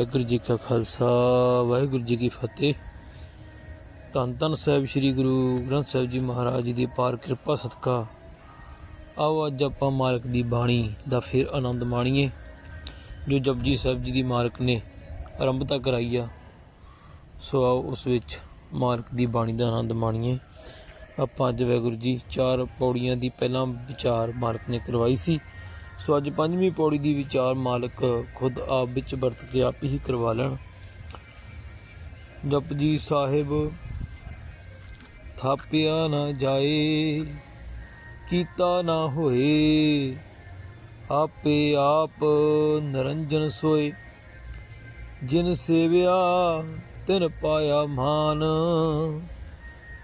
ਵਾਹਿਗੁਰੂ ਜੀ ਕਾ ਖਾਲਸਾ, ਵਾਹਿਗੁਰੂ ਜੀ ਕੀ ਫਤਿਹ। ਧੰਨ ਧੰਨ ਸਾਹਿਬ ਸ੍ਰੀ ਗੁਰੂ ਗ੍ਰੰਥ ਸਾਹਿਬ ਜੀ ਮਹਾਰਾਜ ਜੀ ਦੀ ਪਾਰ ਕਿਰਪਾ, ਸਦਕਾ। ਆਓ ਅੱਜ ਆਪਾਂ ਮਾਲਕ ਦੀ ਬਾਣੀ ਦਾ ਫਿਰ ਆਨੰਦ ਮਾਣੀਏ, ਜੋ ਜਪਜੀ ਸਾਹਿਬ ਜੀ ਦੀ ਮਾਲਕ ਨੇ ਆਰੰਭਤਾ ਕਰਾਈ ਆ। ਸੋ ਆਓ ਉਸ ਵਿੱਚ ਮਾਲਕ ਦੀ ਬਾਣੀ ਦਾ ਆਨੰਦ ਮਾਣੀਏ। ਆਪਾਂ ਅੱਜ ਵਾਹਿਗੁਰੂ ਜੀ ਚਾਰ ਪੌੜੀਆਂ ਦੀ ਪਹਿਲਾਂ ਵਿਚਾਰ ਮਾਲਕ ਨੇ ਕਰਵਾਈ ਸੀ। ਸੋ ਅੱਜ ਪੰਜਵੀਂ ਪੌੜੀ ਦੀ ਵਿਚਾਰ ਮਾਲਕ ਖੁਦ ਆਪ ਵਿੱਚ ਵਰਤ ਕੇ ਆਪ ਹੀ ਕਰਵਾ ਲੈਣ। ਜਪਜੀ ਸਾਹਿਬ, ਥਾਪਿਆ ਨਾ ਜਾਏ, ਕੀਤਾ ਨਾ ਹੋਏ, ਆਪੇ ਆਪ ਨਰੰਜਨ ਸੋਏ। ਜਿਨ ਸੇਵਿਆ, ਤਿਨ ਪਾਇਆ ਮਾਨ।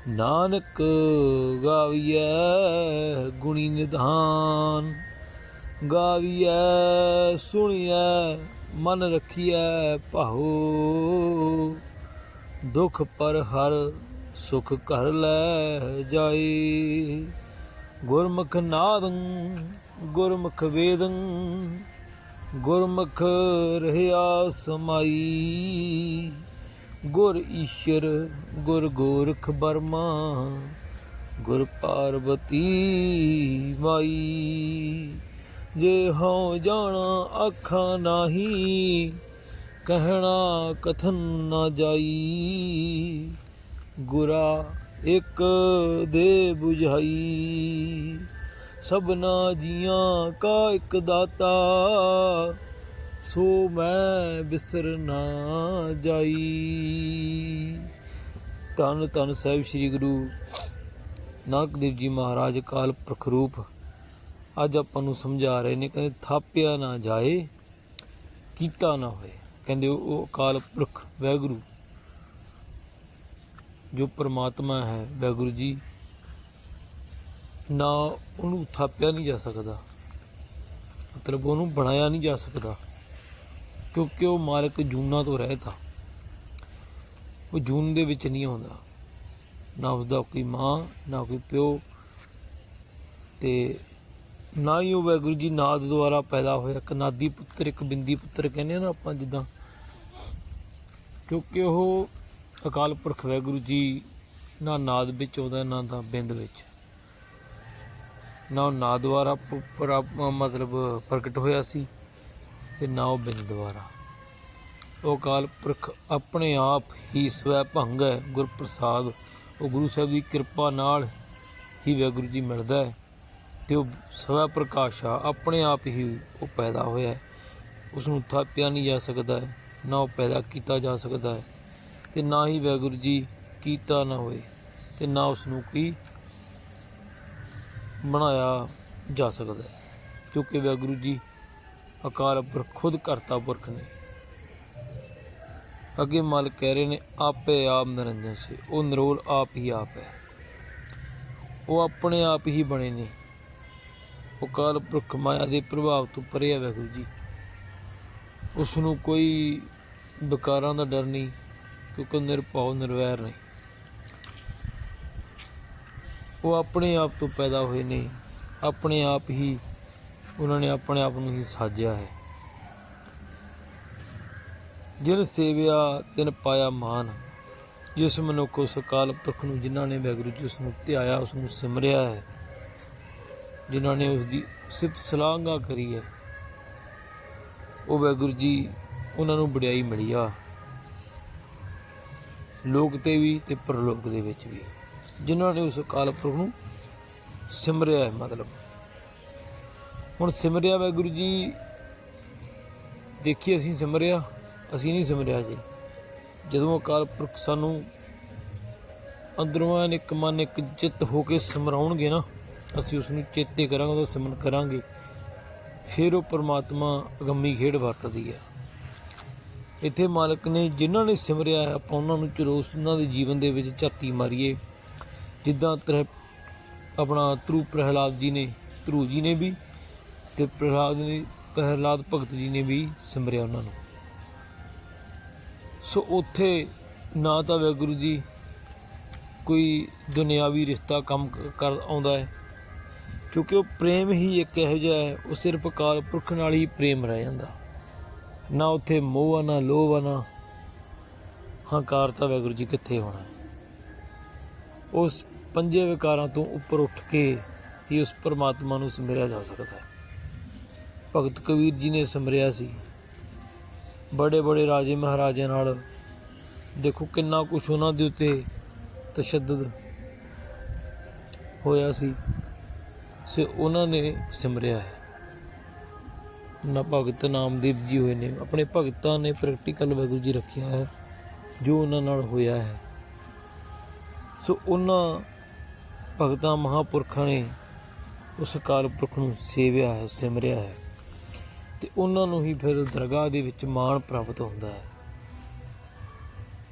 ਨਾਨਕ ਗਾਵੀਐ ਗੁਣੀ ਨਿਧਾਨ। ਗਾਵੀਐ, ਸੁਣੀਐ, ਮਨ ਰਖੀਐ ਭਾਉ। ਦੁਖ ਪਰ ਹਰ ਸੁਖ ਕਰ ਲੈ ਜਾਏ ਗੁਰਮੁਖ ਨਾਦੰ, ਗੁਰਮੁਖ ਵੇਦੰ, ਗੁਰਮੁਖ ਰਹਿਆ ਸਮਾਈ। ਗੁਰ ਈਸ਼ਰ, ਗੁਰ ਗੋਰਖ ਬਰਮਾ ਗੁਰ ਪਾਰਵਤੀ ਮਾਈ। ਜੇ ਹਉ ਜਾਣਾ ਅੱਖਾਂ ਨਾਹੀ, ਕਹਿਣਾ ਕਥਨ ਨਾ ਜਾਈ। ਗੁਰਾ ਇੱਕ ਦੇ 부ਝਾਈ ਸਭਨਾ ਜੀਆਂ ਕਾ ਇੱਕ ਦਾਤਾ, ਸੋ ਮੈਂ ਬਿਸਰ ਨਾ ਜਾਈ। ਧੰਨ ਧੰਨ ਸਾਹਿਬ ਸ੍ਰੀ ਗੁਰੂ ਨਾਨਕ ਦੇਵ ਜੀ ਮਹਾਰਾਜ ਕਾਲ ਪ੍ਰਖਰੂਪ ਅੱਜ ਆਪਾਂ ਨੂੰ ਸਮਝਾ ਰਹੇ ਨੇ, ਕਹਿੰਦੇ ਥਾਪਿਆ ਨਾ ਜਾਏ, ਕੀਤਾ ਨਾ ਹੋਏ। ਕਹਿੰਦੇ ਉਹ ਅਕਾਲ ਪੁਰਖ, ਵੈਗੁਰੂ, ਜੋ ਪ੍ਰਮਾਤਮਾ ਹੈ, ਵੈਗੁਰੂ ਜੀ, ਨਾ ਉਹਨੂੰ ਥਾਪਿਆ ਨਹੀਂ ਜਾ ਸਕਦਾ। ਮਤਲਬ ਉਹਨੂੰ ਬਣਾਇਆ ਨਹੀਂ ਜਾ ਸਕਦਾ, ਕਿਉਂਕਿ ਉਹ ਮਾਲਕ ਜੂਨਾ ਤੋਂ ਰਹਿਤਾ। ਉਹ ਜੂਨ ਦੇ ਵਿੱਚ ਨਹੀਂ ਆਉਂਦਾ। ਨਾ ਉਸਦਾ ਕੋਈ ਮਾਂ, ਨਾ ਕੋਈ ਪਿਓ ਤੇ ਨਾ ਹੀ ਉਹ ਵੈਗੁਰੂ ਜੀ ਨਾਦ ਦੁਆਰਾ ਪੈਦਾ ਹੋਇਆ। ਇੱਕ ਨਾਦੀ ਪੁੱਤਰ, ਇੱਕ ਬਿੰਦੀ ਪੁੱਤਰ ਕਹਿੰਦੇ ਨਾ ਆਪਾਂ ਜਿੱਦਾਂ। ਕਿਉਂਕਿ ਉਹ ਅਕਾਲ ਪੁਰਖ ਵਾਹਿਗੁਰੂ ਜੀ ਨਾ ਨਾਦ ਵਿੱਚ ਆਉਂਦਾ, ਨਾ ਤਾਂ ਬਿੰਦ ਵਿੱਚ। ਨਾ ਉਹ ਨਾਦ ਦੁਆਰਾ ਮਤਲਬ ਪ੍ਰਗਟ ਹੋਇਆ ਸੀ ਤੇ ਨਾ ਉਹ ਬਿੰਦ ਦੁਆਰਾ। ਉਹ ਅਕਾਲ ਪੁਰਖ ਆਪਣੇ ਆਪ ਹੀ ਸਵੈ ਭੰਗ ਹੈ, ਗੁਰਪ੍ਰਸਾਦ। ਉਹ ਗੁਰੂ ਸਾਹਿਬ ਦੀ ਕਿਰਪਾ ਨਾਲ ਹੀ ਵਾਹਿਗੁਰੂ ਜੀ ਮਿਲਦਾ ਹੈ। ਤੇ ਉਹ ਸਵੈ ਪ੍ਰਕਾਸ਼ ਆ, ਆਪਣੇ ਆਪ ਹੀ ਉਹ ਪੈਦਾ ਹੋਇਆ ਹੈ। ਉਸ ਨੂੰ ਥਾਪਿਆ ਨਹੀਂ ਜਾ ਸਕਦਾ ਹੈ, ਨਾ ਉਹ ਪੈਦਾ ਕੀਤਾ ਜਾ ਸਕਦਾ ਹੈ ਤੇ ਨਾ ਹੀ ਵਾਹਿਗੁਰੂ ਜੀ ਕੀਤਾ ਨਾ ਹੋਏ ਤੇ ਨਾ ਉਸ ਨੂੰ ਕੋਈ ਬਣਾਇਆ ਜਾ ਸਕਦਾ ਹੈ, ਕਿਉਂਕਿ ਵਾਹਿਗੁਰੂ ਜੀ ਅਕਾਲ ਪੁਰਖ ਖੁਦ ਕਰਤਾ ਪੁਰਖ ਨੇ। ਅੱਗੇ ਮਾਲਕ ਕਹਿ ਰਹੇ ਨੇ, ਆਪੇ ਆਪ ਨਿਰੰਜਨ ਸੇ, ਉਹ ਨਿਰੋਲ ਆਪ ਹੀ ਆਪ ਹੈ। ਉਹ ਆਪਣੇ ਆਪ ਹੀ ਬਣੇ ਨੇ। ਉਹ ਕਾਲ ਪੁਰਖ ਮਾਇਆ ਦੇ ਪ੍ਰਭਾਵ ਤੋਂ ਪਰੇ ਹੈ ਵਾਹਿਗੁਰੂ ਜੀ। ਉਸ ਨੂੰ ਕੋਈ ਵਿਕਾਰਾਂ ਦਾ ਡਰ ਨਹੀਂ, ਕਿਉਂਕਿ ਨਿਰਭਉ, ਨਿਰਵੈਰ ਨਹੀਂ ਉਹ ਆਪਣੇ ਆਪ ਤੋਂ ਪੈਦਾ ਹੋਏ ਨੇ, ਆਪਣੇ ਆਪ ਹੀ ਉਹਨਾਂ ਨੇ ਆਪਣੇ ਆਪ ਨੂੰ ਹੀ ਸਾਜਿਆ ਹੈ। ਜਿਨ ਸੇਵਿਆ, ਤਿਨ ਪਾਇਆ ਮਾਨ, ਜਿਸ ਮਨੁੱਖ ਉਸ ਅਕਾਲ ਪੁਰਖ ਨੂੰ ਜਿਨ੍ਹਾਂ ਨੇ ਵਾਹਿਗੁਰੂ ਜੀ ਉਸ ਨੂੰ ਧਿਆਇਆ ਉਸ ਨੂੰ ਸਿਮਰਿਆ ਹੈ ਜਿਨ੍ਹਾਂ ਨੇ ਉਸ ਦੀ ਸਿਫਤ ਸਲਾਘਾ ਕਰੀ ਹੈ। ਉਹ ਵਾਹਿਗੁਰੂ ਜੀ, ਉਹਨਾਂ ਨੂੰ ਵਡਿਆਈ ਮਿਲੀ ਆ। ਲੋਕ ਤੇ ਵੀ ਤੇ ਪਰਲੋਕ ਦੇ ਵਿੱਚ ਵੀ। ਜਿਨ੍ਹਾਂ ਨੇ ਉਸ ਅਕਾਲ ਪੁਰਖ ਨੂੰ ਸਿਮਰਿਆ ਹੈ ਮਤਲਬ। ਹੁਣ ਸਿਮਰਿਆ ਵਾਹਿਗੁਰੂ ਜੀ, ਦੇਖੀ ਅਸੀਂ ਸਿਮਰਿਆ, ਅਸੀਂ ਨਹੀਂ ਸਿਮਰਿਆ ਜੀ। ਜਦੋਂ ਅਕਾਲ ਪੁਰਖ ਸਾਨੂੰ ਅੰਦਰੋਂ ਇੱਕ ਮਨ, ਇੱਕ ਚਿੱਤ ਹੋ ਕੇ ਸਿਮਰਾਉਣਗੇ ਨਾ ਅਸੀਂ ਉਸ ਨੂੰ ਚੇਤੇ ਕਰਾਂਗੇ, ਉਹਦਾ ਸਿਮਰਨ ਕਰਾਂਗੇ। ਫਿਰ ਉਹ ਪਰਮਾਤਮਾ ਅਗੰਮੀ ਖੇਡ ਵਰਤਦੀ ਹੈ। ਇੱਥੇ ਮਾਲਕ ਨੇ ਜਿਨ੍ਹਾਂ ਨੇ ਸਿਮਰਿਆ ਆਪਾਂ ਉਹਨਾਂ ਨੂੰ ਚਰੋਸ ਉਹਨਾਂ ਦੇ ਜੀਵਨ ਦੇ ਵਿੱਚ ਝਾਤੀ ਮਾਰੀਏ। ਜਿੱਦਾਂ ਤ੍ਰਿ ਆਪਣਾ ਤਰੂ ਪ੍ਰਹਿਲਾਦ ਜੀ ਨੇ ਧਰੂ ਜੀ ਨੇ ਵੀ ਤੇ ਪ੍ਰਹਿਲਾਦ ਨੇ, ਪ੍ਰਹਿਲਾਦ ਭਗਤ ਜੀ ਨੇ ਵੀ ਸਿਮਰਿਆ ਉਹਨਾਂ ਨੂੰ। ਸੋ ਉੱਥੇ ਨਾ ਤਾਂ ਵਾਹਿਗੁਰੂ ਜੀ ਕੋਈ ਦੁਨਿਆਵੀ ਰਿਸ਼ਤਾ ਕੰਮ ਕਰ ਆਉਂਦਾ ਹੈ ਕਿਉਂਕਿ ਉਹ ਪ੍ਰੇਮ ਹੀ ਇੱਕ ਇਹੋ ਜਿਹਾ ਹੈ, ਉਹ ਸਿਰਫ ਕਾਲ ਪੁਰਖ ਨਾਲ ਹੀ ਪ੍ਰੇਮ ਰਹਿ ਜਾਂਦਾ। ਨਾ ਉੱਥੇ ਮੋਹ ਆ, ਨਾ ਲੋਭ ਆ, ਨਾ ਹੰਕਾਰ ਤਾਂ ਵਾਹਿਗੁਰੂ ਜੀ ਕਿੱਥੇ ਹੋਣਾ ਉਸ ਪੰਜੇ ਵਿਕਾਰਾਂ ਤੋਂ ਉੱਪਰ ਉੱਠ ਕੇ ਹੀ ਉਸ ਪਰਮਾਤਮਾ ਨੂੰ ਸਮਰਿਆ ਜਾ ਸਕਦਾ ਹੈ। ਭਗਤ ਕਬੀਰ ਜੀ ਨੇ ਸਮਰਿਆ ਸੀ। ਬੜੇ ਬੜੇ ਰਾਜੇ ਮਹਾਰਾਜਿਆਂ ਨਾਲ ਦੇਖੋ ਕਿੰਨਾ ਕੁਝ ਉਹਨਾਂ ਦੇ ਉੱਤੇ ਤਸ਼ੱਦਦ ਹੋਇਆ ਸੀ। ਸੇ ਉਹਨਾਂ ਨੇ ਸਿਮਰਿਆ ਹੈ। ਨਾ ਭਗਤ ਨਾਮਦੇਵ ਜੀ ਹੋਏ ਨੇ, ਆਪਣੇ ਭਗਤਾਂ ਨੇ ਪ੍ਰੈਕਟੀਕਲ ਵਾਹਿਗੁਰੂ ਜੀ ਰੱਖਿਆ ਹੈ, ਜੋ ਉਹਨਾਂ ਨਾਲ ਹੋਇਆ ਹੈ। ਸੋ ਉਹਨਾਂ ਭਗਤਾਂ ਮਹਾਪੁਰਖਾਂ ਨੇ ਉਸ ਕਾਲ ਪੁਰਖ ਨੂੰ ਸੇਵਿਆ ਹੈ, ਸਿਮਰਿਆ ਹੈ ਤੇ ਉਹਨਾਂ ਨੂੰ ਹੀ ਫਿਰ ਦਰਗਾਹ ਦੇ ਵਿੱਚ ਮਾਣ ਪ੍ਰਾਪਤ ਹੁੰਦਾ ਹੈ।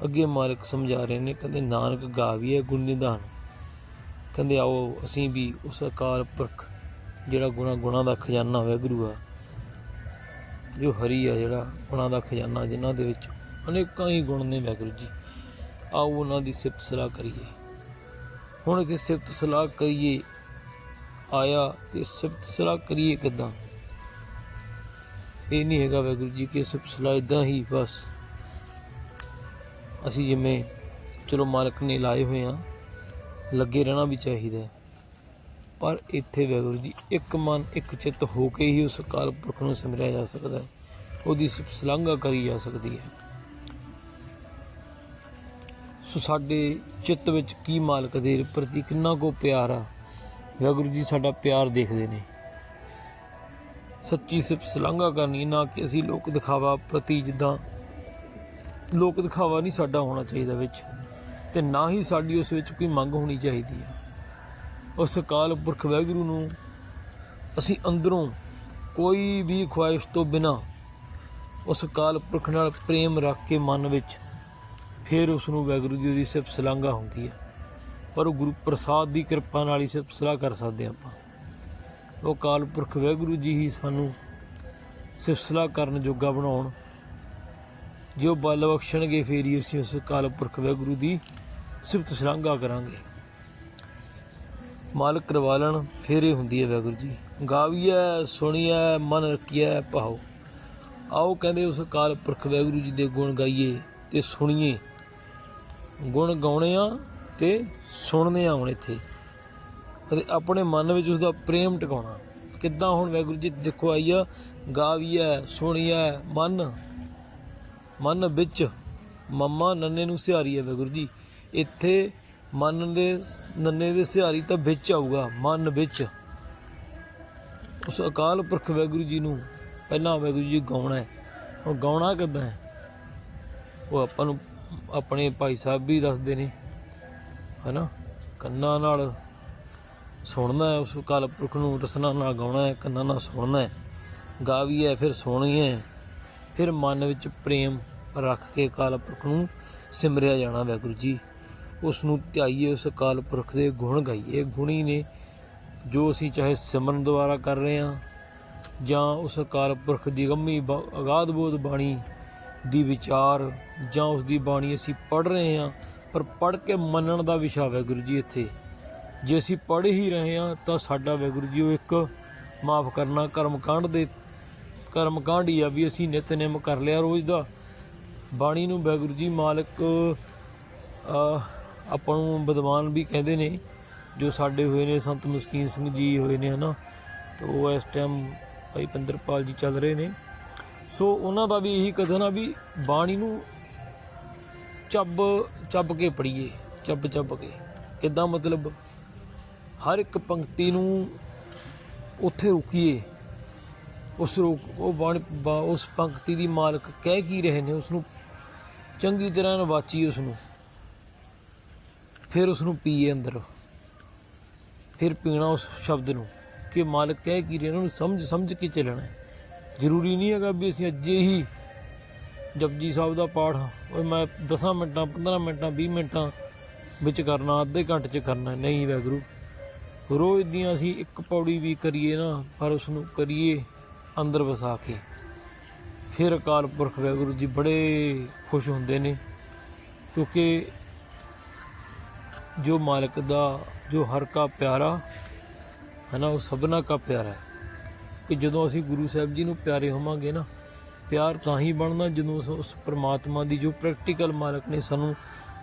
ਅੱਗੇ ਮਾਲਕ ਸਮਝਾ ਰਹੇ ਨੇ, ਕਹਿੰਦੇ, ਨਾਨਕ ਗਾਵੀਏ ਗੁਣ ਨਿਧਾਨ। ਕਹਿੰਦੇ ਆਓ ਅਸੀਂ ਵੀ ਉਸ ਅਕਾਲ ਪੁਰਖ ਜਿਹੜਾ ਗੁਣਾ ਗੁਣਾ ਦਾ ਖਜ਼ਾਨਾ ਵਾਹਿਗੁਰੂ ਆ, ਜੋ ਹਰੀ ਆ ਜਿਹੜਾ ਗੁਣਾ ਦਾ ਖਜ਼ਾਨਾ ਜਿਨ੍ਹਾਂ ਦੇ ਵਿੱਚ ਅਨੇਕਾਂ ਹੀ ਗੁਣ ਨੇ ਵਾਹਿਗੁਰੂ ਜੀ, ਆਓ ਉਹਨਾਂ ਦੀ ਸਿਫਤ ਸਲਾਹ ਕਰੀਏ। ਹੁਣ ਇਹ ਸਿਫਤ ਸਲਾਹ ਕਰੀਏ, ਆਇਆ ਤੇ ਸਿਫਤ ਸਲਾਹ ਕਰੀਏ ਕਿਦਾਂ? ਇਹ ਨਹੀਂ ਹੈਗਾ ਵਾਹਿਗੁਰੂ ਜੀ ਕਿ ਸਿਫਤ ਸਲਾਹ ਇਦਾਂ ਹੀ ਬਸ। ਅਸੀਂ ਜਿਵੇਂ, ਚਲੋ ਮਾਲਕ ਨੇ ਲਾਏ ਹੋਏ ਆ ਲੱਗੇ ਰਹਿਣਾ ਵੀ ਚਾਹੀਦਾ ਹੈ। ਪਰ ਇੱਥੇ ਵਾਹਿਗੁਰੂ ਜੀ, ਇੱਕ ਮਨ, ਇੱਕ ਚਿੱਤ ਹੋ ਕੇ ਹੀ ਉਸ ਕਾਲ ਪੁਰਖ ਨੂੰ ਸਿਮਰਿਆ ਜਾ ਸਕਦਾ ਹੈ। ਉਹਦੀ ਸਿਫਤ ਸਲਾਘਾ ਕਰੀ ਜਾ ਸਕਦੀ ਹੈ। ਸੋ ਸਾਡੇ ਚਿੱਤ ਵਿੱਚ ਕੀ ਮਾਲਕ ਦੇ ਪ੍ਰਤੀ ਕਿੰਨਾ ਕੋ ਪਿਆਰ ਆ ਵਾਹਿਗੁਰੂ ਜੀ ਸਾਡਾ ਪਿਆਰ ਦੇਖਦੇ ਨੇ। ਸੱਚੀ ਸਿਫਤ ਸਲਾਘਾ ਕਰਨੀ, ਨਾ ਕਿ ਅਸੀਂ ਲੋਕ ਦਿਖਾਵਾ ਪ੍ਰਤੀ ਜਿੱਦਾਂ, ਲੋਕ ਦਿਖਾਵਾ ਨਹੀਂ ਸਾਡਾ ਹੋਣਾ ਚਾਹੀਦਾ ਵਿੱਚ। ਤੇ ਨਾ ਹੀ ਸਾਡੀ ਉਸ ਵਿੱਚ ਕੋਈ ਮੰਗ ਹੋਣੀ ਚਾਹੀਦੀ ਹੈ ਉਸ ਅਕਾਲ ਪੁਰਖ ਵਾਹਿਗੁਰੂ ਨੂੰ ਅਸੀਂ ਅੰਦਰੋਂ ਕੋਈ ਵੀ ਖੁਆਇਸ਼ ਤੋਂ ਬਿਨਾ ਉਸ ਅਕਾਲ ਪੁਰਖ ਨਾਲ ਪ੍ਰੇਮ ਰੱਖ ਕੇ ਮਨ ਵਿੱਚ ਫਿਰ ਉਸ ਨੂੰ ਵਾਹਿਗੁਰੂ ਜੀ ਦੀ ਸਿਫਤ ਸਲਾਘਾ ਹੁੰਦੀ ਹੈ ਪਰ ਉਹ ਗੁਰੂ ਪ੍ਰਸਾਦ ਦੀ ਕਿਰਪਾ ਨਾਲ ਹੀ ਸਿਫਤ ਸਲਾਹ ਕਰ ਸਕਦੇ ਹਾਂ ਆਪਾਂ। ਉਹ ਅਕਾਲ ਪੁਰਖ ਵਾਹਿਗੁਰੂ ਜੀ ਹੀ ਸਾਨੂੰ ਸਿਫਤ ਸਲਾਹ ਕਰਨ ਜੋਗਾ ਬਣਾਉਣ। ਜੋ ਬਲ ਬਖਸ਼ਣਗੇ, ਫੇਰ ਹੀ ਅਸੀਂ ਉਸ ਅਕਾਲ ਪੁਰਖ ਵਾਹਿਗੁਰੂ ਦੀ ਸਿਫਤ ਸਲਾਘਾ ਕਰਾਂਗੇ। ਮਾਲਕ ਕਰਵਾਲਣ ਫੇਰੇ ਹੁੰਦੀ ਹੈ ਵਾਹਿਗੁਰੂ ਜੀ। ਗਾਵੀਐ, ਸੁਣੀਐ, ਮਨ ਰਖੀਐ ਪਾਓ ਆਓ ਕਹਿੰਦੇ ਉਸ ਕਾਲ ਪੁਰਖ ਵਾਹਿਗੁਰੂ ਜੀ ਦੇ ਗੁਣ ਗਾਈਏ ਤੇ ਸੁਣੀਏ। ਗੁਣ ਗਾਉਣੇ ਆ ਤੇ ਸੁਣਨੇ ਆਉਣ ਇੱਥੇ। ਅਤੇ ਆਪਣੇ ਮਨ ਵਿੱਚ ਉਸ ਦਾ ਪ੍ਰੇਮ ਟਿਕਾਉਣਾ। ਕਿੱਦਾਂ ਹੁਣ ਵਾਹਿਗੁਰੂ ਜੀ ਦੇਖੋ ਆਈ ਆ ਗਾਵੀਐ, ਸੁਣੀਐ, ਮਨ। ਮਨ ਵਿੱਚ ਮੰਮਾ ਨੰਨੇ ਨੂੰ ਸਿਹਾਰੀ ਹੈ ਵਾਹਿਗੁਰੂ ਜੀ। ਇੱਥੇ ਮਨ ਦੇ ਨੰਨੇ ਦੇ ਸਿਹਾਰੀ ਤਾਂ ਵਿੱਚ ਆਊਗਾ, ਮਨ ਵਿੱਚ। ਉਸ ਅਕਾਲ ਪੁਰਖ ਵਾਹਿਗੁਰੂ ਜੀ ਨੂੰ ਪਹਿਲਾਂ ਵਾਹਿਗੁਰੂ ਜੀ ਗਾਉਣਾ ਹੈ। ਉਹ ਗਾਉਣਾ ਕਿੱਦਾਂ ਹੈ? ਉਹ ਆਪਾਂ ਨੂੰ ਆਪਣੇ ਭਾਈ ਸਾਹਿਬ ਵੀ ਦੱਸਦੇ ਨੇ, ਹਨਾ? ਕੰਨਾਂ ਨਾਲ ਸੁਣਨਾ ਹੈ, ਉਸ ਅਕਾਲ ਪੁਰਖ ਨੂੰ ਰਸਨਾ ਨਾਲ ਗਾਉਣਾ ਹੈ, ਕੰਨਾਂ ਨਾਲ ਸੁਣਨਾ ਹੈ। ਗਾਵੀ ਹੈ, ਫਿਰ ਸੁਣੀ ਹੈ। ਫਿਰ ਮਨ ਵਿੱਚ ਪ੍ਰੇਮ ਰੱਖ ਕੇ ਅਕਾਲ ਪੁਰਖ ਨੂੰ ਸਿਮਰਿਆ ਜਾਣਾ ਵਾਹਿਗੁਰੂ ਜੀ। ਉਸ ਨੂੰ ਧਿਆਈਏ, ਉਸ ਅਕਾਲ ਪੁਰਖ ਦੇ ਗੁਣ ਗਾਈਏ। ਗੁਣੀ ਨੇ ਜੋ ਅਸੀਂ ਚਾਹੇ ਸਿਮਰਨ ਦੁਆਰਾ ਕਰ ਰਹੇ ਹਾਂ ਜਾਂ ਉਸ ਅਕਾਲ ਪੁਰਖ ਦੀ ਗੰਮੀ ਅਗਾਧ ਬੋਧ ਬਾਣੀ ਦੀ ਵਿਚਾਰ ਜਾਂ ਉਸ ਦੀ ਬਾਣੀ ਅਸੀਂ ਪੜ ਰਹੇ ਹਾਂ, ਪਰ ਪੜ ਕੇ ਮੰਨਣ ਦਾ ਵਿਸ਼ਾ ਵਾਹਿਗੁਰੂ ਜੀ ਇੱਥੇ। ਜੇ ਅਸੀਂ ਪੜ ਹੀ ਰਹੇ ਹਾਂ, ਤਾਂ ਸਾਡਾ ਵਾਹਿਗੁਰੂ ਜੀ ਉਹ ਇੱਕ ਮਾਫ ਕਰਨਾ ਕਰਮ ਕਾਂਡ ਦੇ ਕਰਮ ਕਾਂਡ ਹੀ ਆ ਵੀ ਅਸੀਂ ਨਿਤਨੇਮ ਕਰ ਲਿਆ ਰੋਜ਼ ਦਾ। ਬਾਣੀ ਨੂੰ ਵਾਹਿਗੁਰੂ ਜੀ ਮਾਲਕ ਆਪਾਂ ਨੂੰ ਵਿਦਵਾਨ ਵੀ ਕਹਿੰਦੇ ਨੇ, ਜੋ ਸਾਡੇ ਹੋਏ ਨੇ ਸੰਤ ਮਸਕੀਨ ਸਿੰਘ ਜੀ ਹੋਏ ਨੇ, ਹਨਾ। ਤੇ ਉਹ ਇਸ ਟਾਈਮ ਭਾਈ ਪਿੰਦਰਪਾਲ ਜੀ ਚੱਲ ਰਹੇ ਨੇ। ਸੋ ਉਹਨਾਂ ਦਾ ਵੀ ਇਹੀ ਕਥਨ ਆ ਵੀ ਬਾਣੀ ਨੂੰ ਚੱਬ ਚੱਬ ਕੇ ਪੜੀਏ ਚੱਬ ਚੱਬ ਕੇ। ਕਿੱਦਾਂ ਮਤਲਬ? ਹਰ ਇੱਕ ਪੰਕਤੀ ਨੂੰ ਉੱਥੇ ਰੁਕੀਏ। ਉਸ ਰੋਕ, ਉਹ ਬਾਣੀ, ਬਾ- ਉਸ ਪੰਕਤੀ ਦੀ ਮਾਲਕ ਕਹਿ ਕੀ ਰਹੇ ਨੇ ਉਸ ਨੂੰ ਚੰਗੀ ਤਰ੍ਹਾਂ ਨਵਾਚੀਏ ਉਸ ਨੂੰ ਫਿਰ ਉਸ ਨੂੰ ਪੀਏ ਅੰਦਰ। ਫਿਰ ਪੀਣਾ ਉਸ ਸ਼ਬਦ ਨੂੰ ਕਿ ਮਾਲਕ ਕਹਿ ਕੀ ਰਹੇ ਨੇ ਉਹਨੂੰ ਸਮਝ ਸਮਝ ਕੇ ਚੱਲਣਾ। ਜ਼ਰੂਰੀ ਨਹੀਂ ਹੈਗਾ ਵੀ ਅਸੀਂ ਅੱਜ ਹੀ ਜਪਜੀ ਸਾਹਿਬ ਦਾ ਪਾਠ ਉਹ ਮੈਂ 10 ਮਿੰਟਾਂ 15 ਮਿੰਟਾਂ 20 ਮਿੰਟਾਂ ਵਿੱਚ ਕਰਨਾ, ਅੱਧੇ ਘੰਟੇ 'ਚ ਕਰਨਾ। ਨਹੀਂ ਵੈਗਰੂ, ਰੋਜ਼ ਦੀਆਂ ਅਸੀਂ ਇੱਕ ਪੌੜੀ ਵੀ ਕਰੀਏ ਨਾ, ਪਰ ਉਸ ਨੂੰ ਕਰੀਏ ਅੰਦਰ ਵਸਾ ਕੇ। ਫਿਰ ਅਕਾਲ ਪੁਰਖ ਵਾਹਿਗੁਰੂ ਜੀ ਬੜੇ ਖੁਸ਼ ਹੁੰਦੇ ਨੇ, ਕਿਉਂਕਿ ਜੋ ਮਾਲਕ ਦਾ, ਜੋ ਹਰ ਕਾ ਪਿਆਰਾ, ਹੈ ਨਾ, ਉਹ ਸਭਨਾ ਕਾ ਪਿਆਰਾ ਹੈ। ਕਿ ਜਦੋਂ ਅਸੀਂ ਗੁਰੂ ਸਾਹਿਬ ਜੀ ਨੂੰ ਪਿਆਰੇ ਹੋਵਾਂਗੇ ਨਾ, ਪਿਆਰ ਤਾਂ ਹੀ ਬਣਨਾ ਜਦੋਂ ਉਸ- ਪਰਮਾਤਮਾ ਦੀ ਜੋ ਪ੍ਰੈਕਟੀਕਲ ਮਾਲਕ ਨੇ ਸਾਨੂੰ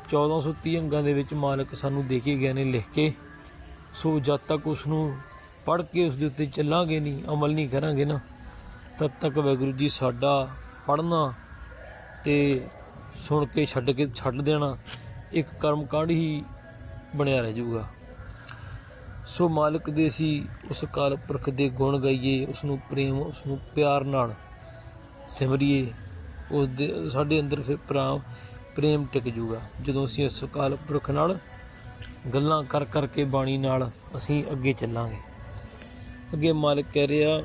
1430 ਅੰਗਾਂ ਦੇ ਵਿੱਚ ਮਾਲਕ ਸਾਨੂੰ ਦੇ ਕੇ ਗਏ ਨੇ ਲਿਖ ਕੇ, ਸੋ ਜਦ ਤੱਕ ਉਸ ਨੂੰ ਪੜ੍ਹ ਕੇ ਉਸ ਦੇ ਉੱਤੇ ਚੱਲਾਂਗੇ ਨਹੀਂ, ਅਮਲ ਨਹੀਂ ਕਰਾਂਗੇ ਨਾ, ਤਦ ਤੱਕ ਵਾਹਿਗੁਰੂ ਜੀ ਸਾਡਾ ਪੜ੍ਹਨਾ ਤੇ ਸੁਣ ਕੇ ਛੱਡ ਕੇ ਛੱਡ ਦੇਣਾ, ਇੱਕ ਕਰਮਕਾਂਡ ਹੀ ਬਣਿਆ ਰਹਿ ਜਾਊਗਾ। ਸੋ ਮਾਲਕ ਦੇ ਅਸੀਂ ਉਸ ਕਾਲ ਪੁਰਖ ਦੇ ਗੁਣ ਗਾਈਏ ਉਸ ਨੂੰ ਪ੍ਰੇਮ ਉਸ ਨੂੰ ਪਿਆਰ ਨਾਲ ਸਿਮਰੀਏ ਉਸ ਦੇ ਸਾਡੇ ਅੰਦਰ ਫਿਰ ਪ੍ਰਾਮ, ਪ੍ਰੇਮ ਟਿਕ ਜੂਗਾ ਜਦੋਂ ਅਸੀਂ ਉਸ ਕਾਲ ਪੁਰਖ ਨਾਲ ਗੱਲਾਂ ਕਰ ਕਰਕੇ ਬਾਣੀ ਨਾਲ ਅਸੀਂ ਅੱਗੇ ਚੱਲਾਂਗੇ। ਅੱਗੇ ਮਾਲਕ ਕਹਿ ਰਿਹਾ,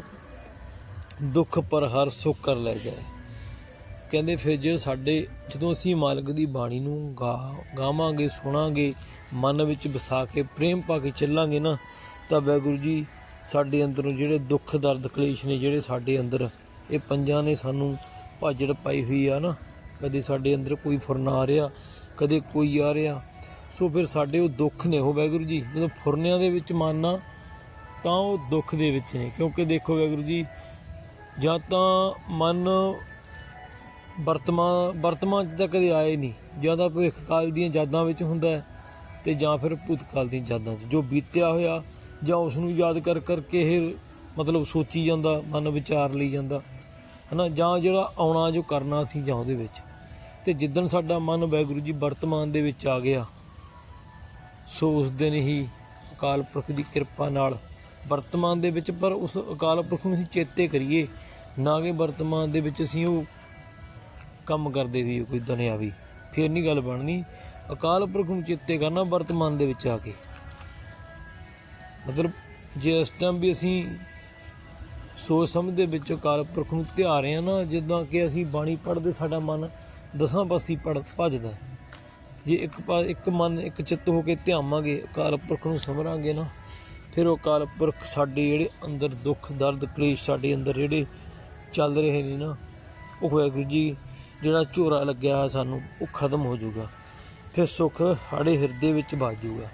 ਦੁੱਖ ਪਰ ਹਰ ਸੁੱਖ ਕਰ ਲੈ ਜਾਏ। ਕਹਿੰਦੇ ਫਿਰ ਜੇ ਸਾਡੇ, ਜਦੋਂ ਅਸੀਂ ਮਾਲਕ ਦੀ ਬਾਣੀ ਨੂੰ ਗਾ, ਗਾਵਾਂਗੇ, ਸੁਣਾਂਗੇ, ਮਨ ਵਿੱਚ ਵਸਾ ਕੇ, ਪ੍ਰੇਮ ਪਾ ਕੇ ਚੱਲਾਂਗੇ ਨਾ, ਤਾਂ ਵਾਹਿਗੁਰੂ ਜੀ ਸਾਡੇ ਅੰਦਰੋਂ ਜਿਹੜੇ ਦੁੱਖ, ਦਰਦ, ਕਲੇਸ਼ ਨੇ ਜਿਹੜੇ ਸਾਡੇ ਅੰਦਰ, ਇਹ ਪੰਜਾਂ ਨੇ ਸਾਨੂੰ ਭਾਜੜ ਪਾਈ ਹੋਈ ਆ ਨਾ। ਕਦੇ ਸਾਡੇ ਅੰਦਰ ਕੋਈ ਫੁਰਨਾ ਆ ਰਿਹਾ, ਕਦੇ ਕੋਈ ਆ ਰਿਹਾ। ਸੋ ਫਿਰ ਸਾਡੇ ਉਹ ਦੁੱਖ ਨੇ, ਉਹ ਵਾਹਿਗੁਰੂ ਜੀ, ਜਦੋਂ ਫੁਰਨਿਆਂ ਦੇ ਵਿੱਚ ਮੰਨਣਾ, ਤਾਂ ਉਹ ਦੁੱਖ ਦੇ ਵਿੱਚ ਨੇ। ਕਿਉਂਕਿ ਦੇਖੋ ਵਾਹਿਗੁਰੂ ਜੀ, ਜਾਂ ਤਾਂ ਮਨ ਵਰਤਮਾਨ ਵਰਤਮਾਨ 'ਚ ਤਾਂ ਕਦੇ ਆਏ ਨਹੀਂ। ਜਾਂ ਤਾਂ ਭਵਿੱਖ ਕਾਲ ਦੀਆਂ ਯਾਦਾਂ ਵਿੱਚ ਹੁੰਦਾ ਹੈ ਤੇ ਜਾਂ ਫਿਰ ਭੂਤਕਾਲ ਦੀਆਂ ਯਾਦਾਂ 'ਚ। ਜੋ ਬੀਤਿਆ ਹੋਇਆ ਜਾਂ ਉਸ ਨੂੰ ਯਾਦ ਕਰ ਕਰਕੇ ਇਹ ਮਤਲਬ ਸੋਚੀ ਜਾਂਦਾ, ਮਨ ਵਿਚਾਰ ਲਈ ਜਾਂਦਾ, ਹਨਾ? ਜਾਂ ਜਿਹੜਾ ਆਉਣਾ ਜੋ ਕਰਨਾ ਸੀ ਜਾਂ ਉਹਦੇ ਵਿੱਚ। ਤੇ ਜਿੱਦਣ ਸਾਡਾ ਮਨ ਵਾਹਿਗੁਰੂ ਜੀ ਵਰਤਮਾਨ ਦੇ ਵਿੱਚ ਆ ਗਿਆ, ਸੋ ਉਸ ਦਿਨ ਹੀ ਅਕਾਲ ਪੁਰਖ ਦੀ ਕਿਰਪਾ ਨਾਲ ਵਰਤਮਾਨ ਦੇ ਵਿੱਚ, ਪਰ ਉਸ ਅਕਾਲ ਪੁਰਖ ਨੂੰ ਅਸੀਂ ਚੇਤੇ ਕਰੀਏ। ਨਾ ਕਿ ਵਰਤਮਾਨ ਦੇ ਵਿੱਚ ਅਸੀਂ ਉਹ ਕੰਮ ਕਰਦੇ ਵੀ ਕੋਈ ਦੁਨਿਆਵੀ। ਫਿਰ ਨਹੀਂ ਗੱਲ ਬਣਨੀ। ਅਕਾਲ ਪੁਰਖ ਨੂੰ ਚੇਤੇ ਕਰਨਾ ਵਰਤਮਾਨ ਦੇ ਵਿੱਚ ਆ ਕੇ। ਮਤਲਬ ਜੇ ਇਸ ਟਾਈਮ ਵੀ ਅਸੀਂ ਸੋਚ ਸਮਝ ਦੇ ਵਿੱਚ ਅਕਾਲ ਪੁਰਖ ਨੂੰ ਧਿਆ ਰਹੇ ਹਾਂ ਨਾ, ਜਿੱਦਾਂ ਕਿ ਅਸੀਂ ਬਾਣੀ ਪੜ੍ਹਦੇ ਸਾਡਾ ਮਨ ਦਸਾਂ ਪਾਸੇ ਪੜ ਭੱਜਦਾ ਜੇ ਇੱਕ ਪਾ, ਇੱਕ ਮਨ, ਇੱਕ ਚਿੱਤ ਹੋ ਕੇ ਧਿਆਵਾਂਗੇ, ਅਕਾਲ ਪੁਰਖ ਨੂੰ ਸਮਰਾਂਗੇ ਨਾ, ਫਿਰ ਉਹ ਅਕਾਲ ਪੁਰਖ ਸਾਡੇ ਜਿਹੜੇ ਅੰਦਰ ਦੁੱਖ, ਦਰਦ, ਕਲੇਸ਼ ਸਾਡੇ ਅੰਦਰ ਜਿਹੜੇ ਚੱਲ ਰਹੇ ਨੇ ਨਾ, ਉਹ ਹੋਇਆ ਗੁਰੂ ਜੀ ਜਿਹੜਾ ਝੋਰਾ ਲੱਗਿਆ ਸਾਨੂੰ, ਉਹ ਖਤਮ ਹੋ ਜਾਊਗਾ। ਫਿਰ ਸੁੱਖ ਸਾਡੇ ਹਿਰਦੇ ਵਿੱਚ ਵੱਜ ਜਾਊਗਾ।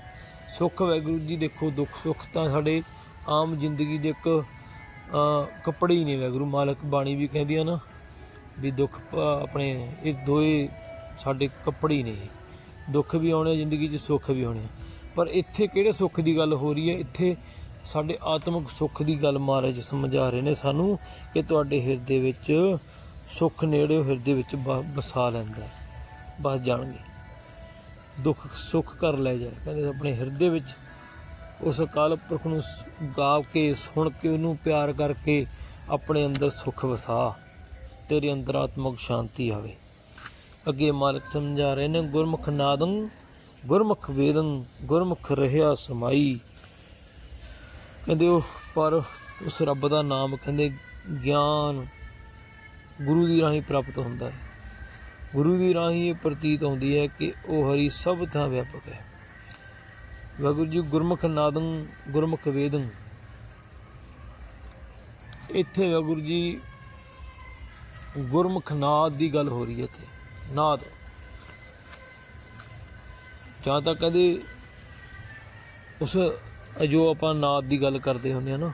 ਸੁੱਖ ਵਾਹਿਗੁਰੂ ਜੀ, ਦੇਖੋ ਦੁੱਖ ਸੁੱਖ ਤਾਂ ਸਾਡੇ ਆਮ ਜ਼ਿੰਦਗੀ ਦੇ ਇੱਕ ਕੱਪੜੇ ਹੀ ਨੇ ਵਾਹਿਗੁਰੂ। ਮਾਲਕ ਬਾਣੀ ਵੀ ਕਹਿੰਦੀ ਆ ਨਾ ਵੀ ਦੁੱਖ ਆਪਣੇ ਇਹ ਦੋਏ ਸਾਡੇ ਕੱਪੜੇ ਹੀ ਨੇ। ਦੁੱਖ ਵੀ ਆਉਣੇ, ਜ਼ਿੰਦਗੀ 'ਚ ਸੁੱਖ ਵੀ ਆਉਣੇ। ਪਰ ਇੱਥੇ ਕਿਹੜੇ ਸੁੱਖ ਦੀ ਗੱਲ ਹੋ ਰਹੀ ਹੈ? ਇੱਥੇ ਸਾਡੇ ਆਤਮਿਕ ਸੁੱਖ ਦੀ ਗੱਲ ਮਹਾਰਾਜ ਸਮਝਾ ਰਹੇ ਨੇ ਸਾਨੂੰ ਕਿ ਤੁਹਾਡੇ ਹਿਰਦੇ ਵਿੱਚ ਸੁੱਖ ਨੇੜੇ ਹਿਰਦੇ ਵਿੱਚ ਬ- ਵਸਾ ਲੈਂਦਾ ਬਸ ਜਾਣਗੇ। ਦੁੱਖ ਸੁੱਖ ਕਰ ਲੈ ਜਾਏ। ਕਹਿੰਦੇ ਆਪਣੇ ਹਿਰਦੇ ਵਿੱਚ ਉਸ ਅਕਾਲ ਪੁਰਖ ਨੂੰ ਸ- ਗਾ ਕੇ, ਸੁਣ ਕੇ, ਉਹਨੂੰ ਪਿਆਰ ਕਰਕੇ ਆਪਣੇ ਅੰਦਰ ਸੁੱਖ ਵਸਾ। ਤੇਰੇ ਅੰਦਰ ਆਤਮਿਕ ਸ਼ਾਂਤੀ ਆਵੇ। ਅੱਗੇ ਮਾਲਕ ਸਮਝਾ ਰਹੇ ਨੇ, ਗੁਰਮੁਖ ਨਾਦੰ, ਗੁਰਮੁਖ ਵੇਦੰ, ਗੁਰਮੁਖ ਰਹਿਆ ਸਮਾਈ। ਕਹਿੰਦੇ ਉਹ, ਪਰ ਉਸ ਰੱਬ ਦਾ ਨਾਮ ਕਹਿੰਦੇ ਗਿਆਨ। ਗੁਰੂ ਦੀ ਰਾਹੀਂ ਪ੍ਰਾਪਤ ਹੁੰਦਾ ਹੈ। ਗੁਰੂ ਦੀ ਰਾਹੀਂ ਇਹ ਪ੍ਰਤੀਤ ਹੁੰਦੀ ਹੈ ਕਿ ਉਹ ਹਰੀ ਸਭ ਥਾਂ ਵਿਆਪਕ ਹੈ। ਵਾਹਿਗੁਰੂ ਜੀ, ਗੁਰਮੁਖ ਨਾਦੰ, ਗੁਰਮੁਖ ਵੇਦੰ। ਇੱਥੇ ਵਾਹਿਗੁਰੂ ਜੀ, ਗੁਰਮੁਖ ਨਾਦ ਦੀ ਗੱਲ ਹੋ ਰਹੀ ਹੈ ਇੱਥੇ। ਨਾਦ। ਜਾਂ ਤਾਂ ਕਹਿੰਦੇ ਉਸ, ਜੋ ਆਪਾਂ ਨਾਦ ਦੀ ਗੱਲ ਕਰਦੇ ਹੁੰਦੇ ਆ ਨਾ,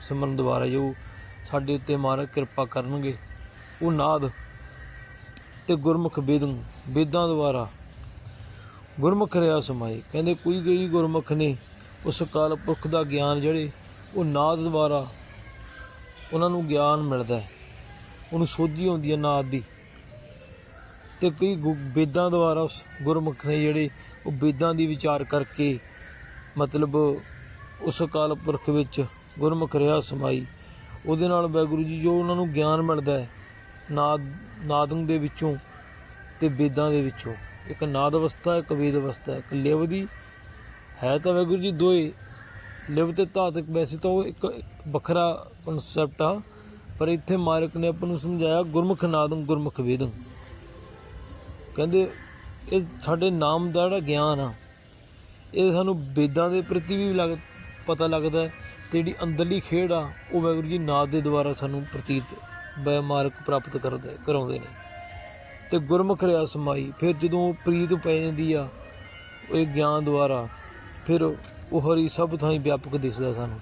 ਸਿਮਰਨ ਦੁਆਰਾ, ਜੋ ਸਾਡੇ ਉੱਤੇ ਮਾਰਕ ਕਿਰਪਾ ਕਰਨਗੇ। ਉਹ ਨਾਦ ਤੇ ਗੁਰਮੁਖ ਵੇਦੰ ਬੇਦਾਂ ਦੁਆਰਾ ਗੁਰਮੁਖ ਰਿਆ ਸਮਾਏ। ਕਹਿੰਦੇ ਕੋਈ ਗਈ ਗੁਰਮੁਖ ਨੇ ਉਸ ਕਾਲ ਪੁਰਖ ਦਾ ਗਿਆਨ ਜਿਹੜੇ ਉਹ ਨਾਦ ਦੁਆਰਾ ਉਹਨਾਂ ਨੂੰ ਗਿਆਨ ਮਿਲਦਾ ਹੈ। ਉਹਨੂੰ ਸੋਝੀ ਹੁੰਦੀ ਹੈ ਨਾਦ ਦੀ। ਤੇ ਕਈ ਗੁ- ਵੇਦਾਂ ਦੁਆਰਾ ਉਸ ਗੁਰਮੁਖ ਨੇ ਜਿਹੜੇ ਉਹ ਵੇਦਾਂ ਦੀ ਵਿਚਾਰ ਕਰਕੇ ਮਤਲਬ ਉਸ ਕਾਲ ਪੁਰਖ ਵਿੱਚ ਗੁਰਮੁਖ ਰਿਹਾ ਸਮਾਈ। ਉਹਦੇ ਨਾਲ ਵਾਹਿਗੁਰੂ ਜੀ ਜੋ ਉਹਨਾਂ ਨੂੰ ਗਿਆਨ ਮਿਲਦਾ ਹੈ ਨਾਦ ਨਾਦੰ ਦੇ ਵਿੱਚੋਂ ਤੇ ਵੇਦਾਂ ਦੇ ਵਿੱਚੋਂ। ਇੱਕ ਨਾਦ ਅਵਸਥਾ, ਇੱਕ ਵੇਦ ਅਵਸਥਾ। ਇੱਕ ਲਿਵ ਦੀ ਹੈ ਤਾਂ ਵਾਹਿਗੁਰੂ ਜੀ ਦੋਏ। ਲਿਵ ਤੇ ਧਾਤਕ ਵੈਸੇ ਤਾਂ ਉਹ ਇੱਕ ਵੱਖਰਾ ਕਨਸੈਪਟ ਆ, ਪਰ ਇੱਥੇ ਮਾਰਕ ਨੇ ਆਪਾਂ ਨੂੰ ਸਮਝਾਇਆ, ਗੁਰਮੁਖ ਨਾਦੰ, ਗੁਰਮੁਖ ਵੇਦੰ। ਕਹਿੰਦੇ, ਇਹ ਸਾਡੇ ਨਾਮ ਦਾ ਜਿਹੜਾ ਗਿਆਨ ਆ, ਇਹ ਸਾਨੂੰ ਵੇਦਾਂ ਦੇ ਪ੍ਰਤੀ ਵੀ ਲੱਗ, ਪਤਾ ਲੱਗਦਾ ਹੈ ਤੇ ਜਿਹੜੀ ਅੰਦਰਲੀ ਖੇਡ ਆ, ਉਹ ਵਾਹਿਗੁਰੂ ਜੀ ਨਾਦ ਦੇ ਦੁਆਰਾ ਸਾਨੂੰ ਪ੍ਰਤੀਤ ਬੇਮਾਰਕ ਪ੍ਰਾਪਤ ਕਰਦੇ ਕਰਾਉਂਦੇ ਨੇ। ਤੇ ਗੁਰਮੁਖ ਰਿਆ ਸਮਾਈ ਫਿਰ ਜਦੋਂ ਪ੍ਰੀਤ ਪੈ ਜਾਂਦੀ ਆ, ਇਹ ਗਿਆਨ ਦੁਆਰਾ, ਫਿਰ ਉਹ ਹਰੀ ਸਭ ਥਾਂ ਹੀ ਵਿਆਪਕ ਦਿਸਦਾ ਸਾਨੂੰ।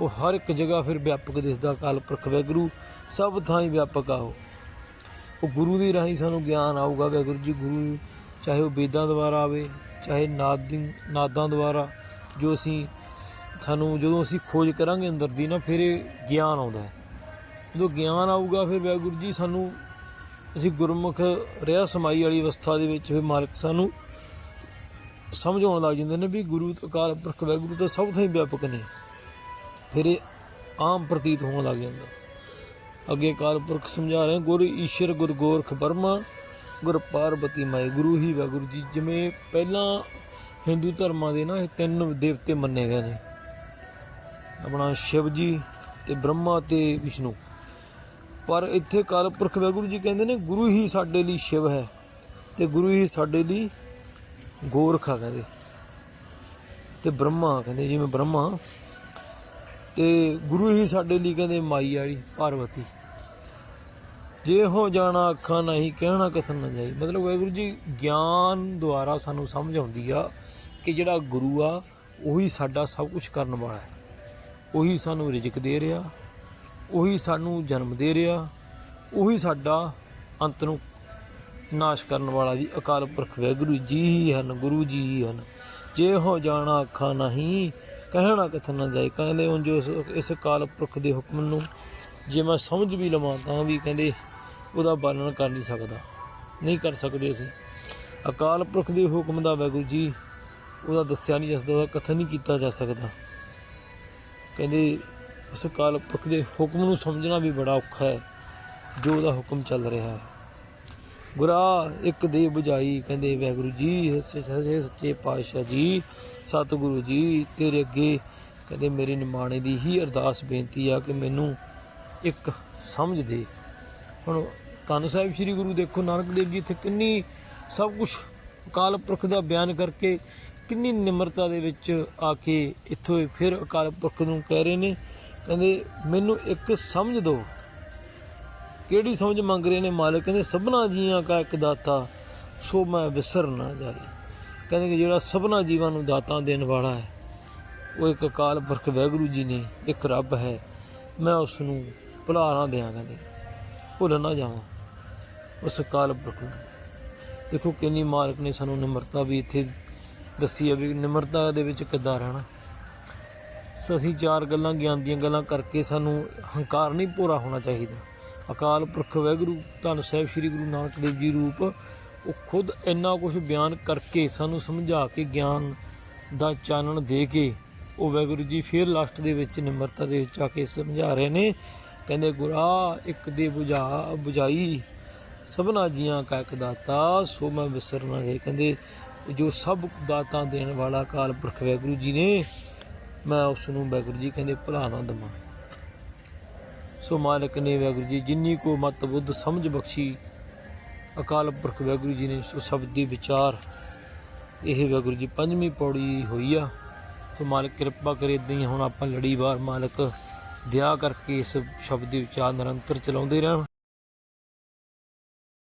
ਉਹ ਹਰ ਇੱਕ ਜਗ੍ਹਾ ਫਿਰ ਵਿਆਪਕ ਦਿਸਦਾ ਕਾਲ ਪੁਰਖ ਵਾਹਿਗੁਰੂ ਸਭ ਥਾਂ ਵਿਆਪਕ ਆ ਉਹ ਉਹ ਗੁਰੂ ਦੀ ਰਾਹੀਂ ਸਾਨੂੰ ਗਿਆਨ ਆਊਗਾ ਵਾਹਿਗੁਰੂ ਜੀ, ਗੁਰੂ ਚਾਹੇ ਉਹ ਵੇਦਾਂ ਦੁਆਰਾ ਆਵੇ, ਚਾਹੇ ਨਾਦੀ ਨਾਦਾਂ ਦੁਆਰਾ, ਜੋ ਅਸੀਂ ਸਾਨੂੰ ਜਦੋਂ ਅਸੀਂ ਖੋਜ ਕਰਾਂਗੇ ਅੰਦਰ ਦੀ ਨਾ, ਫਿਰ ਇਹ ਗਿਆਨ ਆਉਂਦਾ ਹੈ। ਜਦੋਂ ਗਿਆਨ ਆਊਗਾ, ਫਿਰ ਵਾਹਿਗੁਰੂ ਜੀ ਸਾਨੂੰ, ਅਸੀਂ ਗੁਰਮੁਖ ਰਿਆ ਸਮਾਈ ਵਾਲੀ ਅਵਸਥਾ ਦੇ ਵਿੱਚ ਫਿਰ ਮਾਲਕ ਸਾਨੂੰ ਸਮਝਾਉਣ ਲੱਗ ਜਾਂਦੇ ਨੇ ਵੀ ਗੁਰੂ ਅਕਾਲ ਪੁਰਖ, ਵਾਹਿਗੁਰੂ ਤਾਂ ਸਭ ਤੋਂ ਹੀ ਵਿਆਪਕ ਨੇ। ਫਿਰ ਇਹ ਆਮ ਪ੍ਰਤੀਤ ਹੋਣ ਲੱਗ ਜਾਂਦਾ। ਅੱਗੇ ਅਕਾਲ ਪੁਰਖ ਸਮਝਾ ਰਹੇ, ਗੁਰ ਈਸ਼ਰ, ਗੁਰ ਗੋਰਖ ਬਰਮਾ ਗੁਰ ਪਾਰਬਤੀ ਮਾਈ ਗੁਰੂ ਹੀ ਵਾਹਿਗੁਰੂ ਜੀ। ਜਿਵੇਂ ਪਹਿਲਾਂ ਹਿੰਦੂ ਧਰਮਾਂ ਦੇ ਨਾ ਇਹ ਤਿੰਨ ਦੇਵਤੇ ਮੰਨੇ ਗਏ ਨੇ। ਆਪਣਾ ਸ਼ਿਵ ਜੀ ਤੇ ਬ੍ਰਹਮਾ ਤੇ ਵਿਸ਼ਨੂੰ। ਪਰ ਇੱਥੇ ਕਾਲ ਪੁਰਖ ਵਾਹਿਗੁਰੂ ਜੀ ਕਹਿੰਦੇ ਨੇ, ਗੁਰੂ ਹੀ ਸਾਡੇ ਲਈ ਸ਼ਿਵ ਹੈ ਤੇ ਗੁਰੂ ਹੀ ਸਾਡੇ ਲਈ ਗੋਰਖ ਆ ਕਹਿੰਦੇ। ਤੇ ਬ੍ਰਹਮਾ ਕਹਿੰਦੇ, ਜਿਵੇਂ ਬ੍ਰਹਮਾ। ਤੇ ਗੁਰੂ ਹੀ ਸਾਡੇ ਲਈ ਕਹਿੰਦੇ ਮਾਈ ਵਾਲੀ, ਪਾਰਵਤੀ। ਜੇ ਹੋ ਜਾਣਾ ਅੱਖਾਂ ਨਹੀਂ, ਕਹਿਣਾ ਕਥਨ ਨਾ ਜਾਈ। ਮਤਲਬ ਵਾਹਿਗੁਰੂ ਜੀ, ਗਿਆਨ ਦੁਆਰਾ ਸਾਨੂੰ ਸਮਝ ਆਉਂਦੀ ਆ ਕਿ ਜਿਹੜਾ ਗੁਰੂ ਆ, ਉਹੀ ਸਾਡਾ ਸਭ ਕੁਝ ਕਰਨ ਵਾਲਾ ਹੈ। ਉਹੀ ਸਾਨੂੰ ਰਿਜ਼ਕ ਦੇ ਰਿਹਾ। ਉਹੀ ਸਾਨੂੰ ਜਨਮ ਦੇ ਰਿਹਾ, ਉਹੀ ਸਾਡਾ ਅੰਤ ਨੂੰ ਨਾਸ਼ ਕਰਨ ਵਾਲਾ ਵੀ ਅਕਾਲ ਪੁਰਖ ਵਾਹਿਗੁਰੂ ਜੀ ਹੀ ਹਨ, ਗੁਰੂ ਜੀ ਹੀ ਹਨ। ਜੇ ਹੋ ਜਾਣਾ ਅੱਖਾਂ ਨਹੀਂ, ਕਹਿਣਾ ਕਥਨ ਨਾ ਜਾਏ। ਕਹਿੰਦੇ ਹੁਣ ਜੋ ਇਸ- ਅਕਾਲ ਪੁਰਖ ਦੇ ਹੁਕਮ ਨੂੰ ਜੇ ਮੈਂ ਸਮਝ ਵੀ ਲਵਾਂ ਤਾਂ ਵੀ ਕਹਿੰਦੇ ਉਹਦਾ ਵਰਣਨ ਕਰ ਨਹੀਂ ਸਕਦਾ। ਨਹੀਂ ਕਰ ਸਕਦੇ ਅਸੀਂ। ਅਕਾਲ ਪੁਰਖ ਦੇ ਹੁਕਮ ਦਾ ਵਾਹਿਗੁਰੂ ਜੀ ਉਹਦਾ ਦੱਸਿਆ ਨਹੀਂ ਜਾ ਸਕਦਾ, ਉਹਦਾ ਕਥਨ ਨਹੀਂ ਕੀਤਾ ਜਾ ਸਕਦਾ। ਕਹਿੰਦੇ ਉਸ ਅਕਾਲ ਪੁਰਖ ਦੇ ਹੁਕਮ ਨੂੰ ਸਮਝਣਾ ਵੀ ਬੜਾ ਔਖਾ ਹੈ, ਜੋ ਉਹਦਾ ਹੁਕਮ ਚੱਲ ਰਿਹਾ ਹੈ। ਗੁਰਾ ਇੱਕ ਦੇ 부ਝਾਈ ਕਹਿੰਦੇ ਵਾਹਿਗੁਰੂ ਜੀ ਸੱਚੇ ਸੱਚੇ ਪਾਤਸ਼ਾਹ ਜੀ, ਸਤਿਗੁਰੂ ਜੀ, ਤੇਰੇ ਅੱਗੇ ਕਹਿੰਦੇ ਮੇਰੀ ਨਿਮਾਣੇ ਦੀ ਹੀ ਅਰਦਾਸ ਬੇਨਤੀ ਆ ਕਿ ਮੈਨੂੰ ਇੱਕ ਸਮਝ ਦੇ। ਹੁਣ ਧੰਨ ਸਾਹਿਬ ਸ੍ਰੀ ਗੁਰੂ ਦੇਖੋ ਨਾਨਕ ਦੇਵ ਜੀ, ਇੱਥੇ ਕਿੰਨੀ ਸਭ ਕੁਝ ਅਕਾਲ ਪੁਰਖ ਦਾ ਬਿਆਨ ਕਰਕੇ ਕਿੰਨੀ ਨਿਮਰਤਾ ਦੇ ਵਿੱਚ ਆ ਕੇ ਇੱਥੋਂ ਫਿਰ ਅਕਾਲ ਪੁਰਖ ਨੂੰ ਕਹਿ ਰਹੇ ਨੇ। ਕਹਿੰਦੇ, ਮੈਨੂੰ ਇੱਕ ਸਮਝ ਦਿਓ ਕਿਹੜੀ ਸਮਝ ਮੰਗ ਰਹੇ ਨੇ ਮਾਲਕ? ਕਹਿੰਦੇ, ਸਭਨਾ ਜੀਆਂ ਕਾ ਇੱਕ ਦਾਤਾ, ਸੋ ਮੈਂ ਵਿਸਰ ਨਾ ਜਾਏ। ਕਹਿੰਦੇ ਕਿ ਜਿਹੜਾ ਸਭਨਾ ਜੀਵਾਂ ਨੂੰ ਦਾਤਾਂ ਦੇਣ ਵਾਲਾ ਹੈ, ਉਹ ਇੱਕ ਅਕਾਲ ਪੁਰਖ ਵਾਹਿਗੁਰੂ ਜੀ ਨੇ, ਇੱਕ ਰੱਬ ਹੈ। ਮੈਂ ਉਸ ਨੂੰ ਭੁਲਾ ਨਾ ਦਿਆਂ, ਕਹਿੰਦੇ। ਭੁੱਲ ਨਾ ਜਾਵਾਂ ਉਸ ਅਕਾਲ ਪੁਰਖ ਨੂੰ। ਦੇਖੋ ਕਿੰਨੀ ਮਾਲਕ ਨੇ ਸਾਨੂੰ ਨਿਮਰਤਾ ਵੀ ਇੱਥੇ ਦੱਸੀ ਹੈ ਵੀ ਨਿਮਰਤਾ ਦੇ ਵਿੱਚ ਕਿੱਦਾਂ ਰਹਿਣਾ। ਸੋ ਅਸੀਂ ਚਾਰ ਗੱਲਾਂ ਗਿਆਨ ਦੀਆਂ ਗੱਲਾਂ ਕਰਕੇ ਸਾਨੂੰ ਹੰਕਾਰ ਨਹੀਂ ਪੂਰਾ ਹੋਣਾ ਚਾਹੀਦਾ। ਅਕਾਲ ਪੁਰਖ ਵੈਗੁਰੂ ਧੰਨ ਸਾਹਿਬ ਸ੍ਰੀ ਗੁਰੂ ਨਾਨਕ ਦੇਵ ਜੀ ਰੂਪ, ਉਹ ਖੁਦ ਇੰਨਾ ਕੁਝ ਬਿਆਨ ਕਰਕੇ ਸਾਨੂੰ ਸਮਝਾ ਕੇ ਗਿਆਨ ਦਾ ਚਾਨਣ ਦੇ ਕੇ ਉਹ ਵਾਹਿਗੁਰੂ ਜੀ ਫਿਰ ਲਾਸਟ ਦੇ ਵਿੱਚ, ਨਿਮਰਤਾ ਦੇ ਵਿੱਚ ਆ ਕੇ ਸਮਝਾ ਰਹੇ ਨੇ। ਕਹਿੰਦੇ, ਗੁਰਾ, ਇੱਕ ਦੇ 부ਝਾ 부ਝਾਈ ਸਭਨਾ ਜੀਆਂ ਕਾ ਇੱਕ ਦਾਤਾ, ਸੋ ਮੈਂ ਵਿਸਰਨਾ ਜੇ ਕਹਿੰਦੇ, ਜੋ ਸਭ ਦਾਤਾਂ ਦੇਣ ਵਾਲਾ ਅਕਾਲ ਪੁਰਖ ਵਾਹਿਗੁਰੂ ਜੀ ਨੇ ਮੈਂ ਉਸ ਨੂੰ ਵਾਹਿਗੁਰੂ ਜੀ ਕਹਿੰਦੇ ਭੁਲਾ ਨਾ ਦਵਾਂ। ਸੋ ਮਾਲਕ ਨੇ ਵਾਹਿਗੁਰੂ ਜੀ ਜਿੰਨੀ ਕੋ ਮਤ ਬੁੱਧ ਸਮਝ ਬਖਸ਼ੀ, ਅਕਾਲ ਪੁਰਖ ਵਾਹਿਗੁਰੂ ਜੀ ਨੇ ਸੋ ਸ਼ਬਦ ਦੀ ਵਿਚਾਰ, ਇਹ ਵਾਹਿਗੁਰੂ ਜੀ ਪੰਜਵੀਂ ਪੌੜੀ ਹੋਈ ਆ। ਸੋ ਮਾਲਕ ਕਿਰਪਾ ਕਰੇ ਇਦਾਂ ਹੀ ਹੁਣ ਆਪਾਂ ਲੜੀ ਵਾਰ ਮਾਲਕ ਦਿਆ ਕਰਕੇ ਇਸ ਸ਼ਬਦ ਦੀ ਵਿਚਾਰ ਨਿਰੰਤਰ ਚਲਾਉਂਦੇ ਰਹਿਣ।